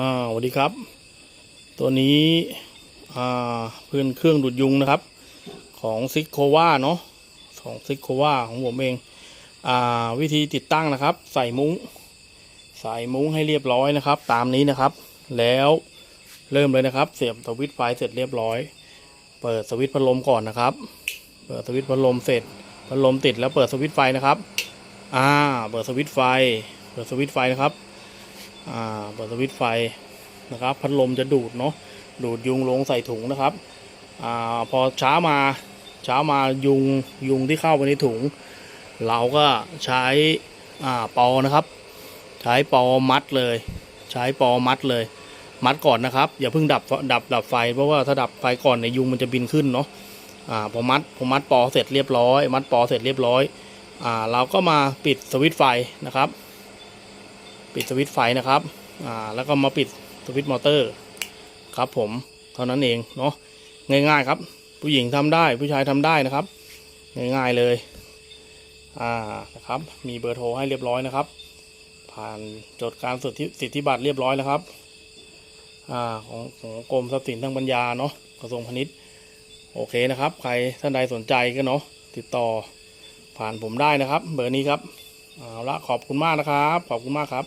อ่าสวัสดีครับ ตัวนี้อ่าพื้นเครื่องดูดยุงนะครับ ของซิกโควาเนาะของซิกโควาของผมเองอ่าวิธีติดตั้งนะครับ ใส่มุ้ง ใส่มุ้งให้เรียบร้อยนะครับ ตามนี้นะครับ แล้วเริ่มเลยนะครับ เสียบสวิตช์ไฟเสร็จเรียบร้อย เปิดสวิตช์พัดลมก่อนนะครับ เปิดสวิตช์พัดลมเสร็จพัดลมติดแล้วเปิดสวิตช์ไฟนะครับ อ่า เปิดสวิตช์ไฟ เปิดสวิตช์ไฟนะครับ เปิดสวิตช์ไฟนะครับ พัดลมจะดูดเนาะดูดยุงลงใส่ถุงนะครับอพอเช้ามาเช้ามายุงยุงที่เข้าไปในถุง เราก็ใช้ปอนะครับ ใช้ปอมัดเลย ใช้ปอมัดเลย มัดก่อนนะครับ อย่าเพิ่งดับดับดับไฟเพราะว่าถ้าดับไฟก่อนในยยุงมันจะบินขึ้นเนาะอ่าพอมัดพอมัดปอเสร็จเรียบร้อย มัดปอเสร็จเรียบร้อยอ่าเราก็มาปิดสวิตช์ไฟนะครับ ปิดสวิตช์ไฟนะครับอ่าแล้วก็มาปิดสวิตช์มอเตอร์ครับผมเท่านั้นเองเนาะง่ายๆครับ ผู้หญิงทำได้ผู้ชายทำได้นะครับ ง่ายๆเลยอ่านะครับ มีเบอร์โทรให้เรียบร้อยนะครับ ผ่านจดการสิทธิสิทธิบัตรเรียบร้อยแล้วครับอ่าของของกรมทรัพย์สินทางปัญญาเนาะกระทรวงพาณิชย์โอเคนะครับ ใครท่านใดสนใจก็เนาะติดต่อผ่านผมได้นะครับ เบอร์นี้ครับเอาละขอบคุณมากนะครับ ขอบคุณมากครับ